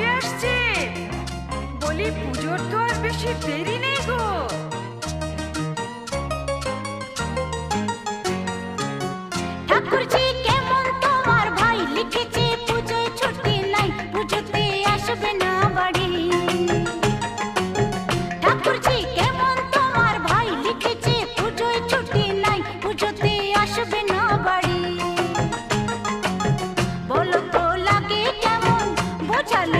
চলে আসছে। বলি, পুজোর তো আর বেশি দেরি নেই গো। ঠাকুরজি, কেমন তোমার ভাই? লিখেছে, পুজোয় ছুটি নাই, পুজোতে আসবে না বাড়ি। ঠাকুরজি, কেমন তোমার ভাই? লিখেছে, পুজোয় ছুটি নাই, পুজোতে আসবে না বাড়ি। বলো তো লাগে কেমন, বোঝালে